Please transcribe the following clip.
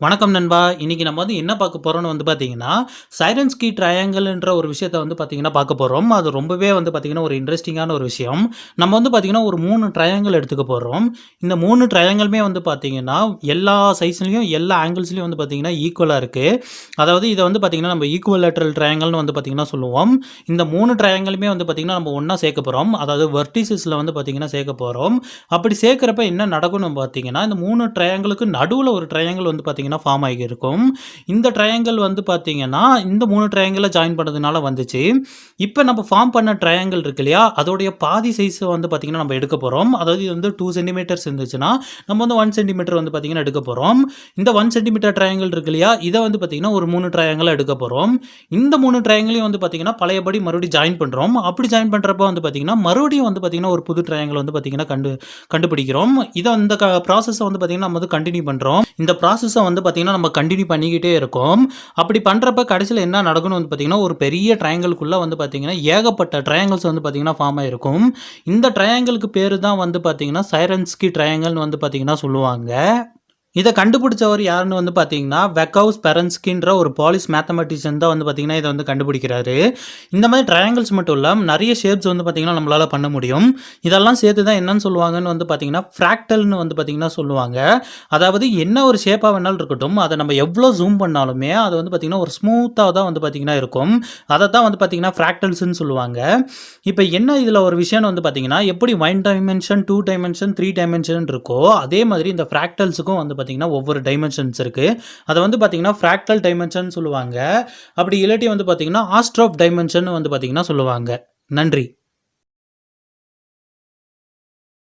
வணக்கம் நண்பா. இன்றைக்கி நம்ம வந்து என்ன பார்க்க போகிறோம்னு வந்து பார்த்தீங்கன்னா சைரன்ஸ்கி ட்ரையாங்கிள்ன்ற ஒரு விஷயத்த வந்து பார்த்தீங்கன்னா பார்க்க போகிறோம் அது ரொம்பவே வந்து பார்த்தீங்கன்னா ஒரு இன்ட்ரெஸ்டிங்கான ஒரு விஷயம். நம்ம வந்து பார்த்தீங்கன்னா ஒரு மூணு ட்ரையாங்கிள் எடுத்துக்க போகிறோம் இந்த மூணு ட்ரையாங்கிளுமே வந்து பார்த்தீங்கன்னா எல்லா சைஸ்லேயும் எல்லா ஆங்கிள்ஸ்லேயும் வந்து பார்த்தீங்கன்னா ஈக்குவலாக இருக்குது அதாவது இதை வந்து பார்த்தீங்கன்னா நம்ம ஈக்குவல் லேட்ரல் ட்ரையாங்கிள்னு வந்து பார்த்தீங்கன்னா சொல்லுவோம். இந்த மூணு ட்ரையாங்கிளுமே வந்து பார்த்தீங்கன்னா நம்ம ஒன்றா சேர்க்க போகிறோம் அதாவது வெர்டிசஸில் வந்து பார்த்தீங்கன்னா சேர்க்க போகிறோம் அப்படி சேர்க்குறப்ப என்ன நடக்கும்னு பார்த்தீங்கன்னா இந்த மூணு ட்ரையாங்கிளுக்கு நடுவில் ஒரு ட்ரையாங்கிள் வந்து பார்த்தீங்கன்னா ஃபார்ம் ஆகியிருக்கும். இந்த ட்ரையாங்கிள் வந்து பார்த்தீங்கன்னா இந்த மூணு ட்ரையாங்கிளை ஜாயின் பண்ணதுனால வந்துச்சு. இப்போ நம்ம ஃபார்ம் பண்ண ட்ரையாங்கிள் இருக்கு இல்லையா அதோடைய பாதி சைஸ் வந்து பார்த்தீங்கன்னா நம்ம எடுக்க போகிறோம் அதாவது இது வந்து டூ சென்டிமீட்டர்ஸ் இருந்துச்சுன்னா நம்ம வந்து ஒன் சென்டிமீட்டர் வந்து பார்த்தீங்கன்னா எடுக்க போகிறோம் இந்த ஒன் சென்டிமீட்டர் ட்ரையாங்கிள் இருக்கு இல்லையா இதை வந்து பார்த்தீங்கன்னா ஒரு மூணு ட்ரையாங்கிள் எடுக்க போகிறோம் இந்த மூணு ட்ரையாங்கிளையும் வந்து பார்த்தீங்கன்னா பழையபடி மறுபடியும் ஜாயின் பண்ணுறோம் அப்படி ஜாயின் பண்ணுறப்ப வந்து பார்த்தீங்கன்னா மறுபடியும் வந்து பார்த்தீங்கன்னா ஒரு புது ட்ரையாங்கிள் வந்து பார்த்தீங்கன்னா கண்டு கண்டுபிடிக்கிறோம். இதை இந்த ப்ராசஸை வந்து பார்த்தீங்கன்னா நம்ம வந்து கண்டினியூ பண்ணுறோம் இந்த ப்ராசஸை வந்து பார்த்தீங்கன்னா நம்ம கண்டினியூ பண்ணிக்கிட்டே இருக்கோம். அப்படி பண்ணுறப்ப கடைசியில் என்ன நடக்கும்னு வந்து பார்த்தீங்கன்னா ஒரு பெரிய ட்ரையாங்கிள்குள்ளே வந்து பார்த்தீங்கன்னா ஏகப்பட்ட ட்ரையாங்கிள்ஸ் வந்து பார்த்திங்கன்னா ஃபார்ம் ஆகிருக்கும் இந்த ட்ரையாங்கிளுக்கு பேர் தான் வந்து பார்த்திங்கன்னா சைரன்ஸ்கி ட்ரையாங்கிள்னு வந்து பார்த்திங்கன்னா சொல்லுவாங்க. இதை கண்டுபிடிச்சவர் யாருன்னு வந்து பார்த்தீங்கன்னா வெக்கவுஸ் பெரன்ஸ்கின்ற ஒரு பாலிஸ் மேத்தமெட்டிஷியன் தான் வந்து பார்த்தீங்கன்னா இதை வந்து கண்டுபிடிக்கிறாரு. இந்த மாதிரி ட்ரையாங்கிள்ஸ் மட்டும் இல்லாமல் நிறைய ஷேப்ஸ் வந்து பார்த்தீங்கன்னா நம்மளால் பண்ண முடியும். இதெல்லாம் சேர்த்து தான் என்னன்னு சொல்லுவாங்கன்னு வந்து பார்த்தீங்கன்னா ஃப்ராக்டல்னு வந்து பார்த்தீங்கன்னா சொல்லுவாங்க. அதாவது என்ன ஒரு ஷேப்பாக வேணாலும் இருக்கட்டும் அதை நம்ம எவ்வளோ ஜூம் பண்ணாலுமே அது வந்து பார்த்தீங்கன்னா ஒரு ஸ்மூத்தாக தான் வந்து பார்த்தீங்கன்னா இருக்கும். அதை தான் வந்து பார்த்தீங்கன்னா ஃப்ராக்டல்ஸ்னு சொல்லுவாங்க. இப்போ என்ன இதில் ஒரு விஷயம் வந்து பார்த்தீங்கன்னா எப்படி one dimension two dimension three dimension இருக்கோ அதே மாதிரி இந்த ஃப்ராக்டல்ஸுக்கும் வந்து பார்த்தீங்கன்னா ஒவ்வொரு டைமென்ஷன்ஸ் இருக்குது அதை வந்து பார்த்தீங்கன்னா ஃப்ராக்டல் டைமென்ஷன் சொல்லுவாங்க. அப்படி இல்லாட்டி வந்து பார்த்தீங்கன்னா ஆஸ்ட்ரோப் டைமென்ஷன் வந்து பார்த்தீங்கன்னா சொல்லுவாங்க. நன்றி.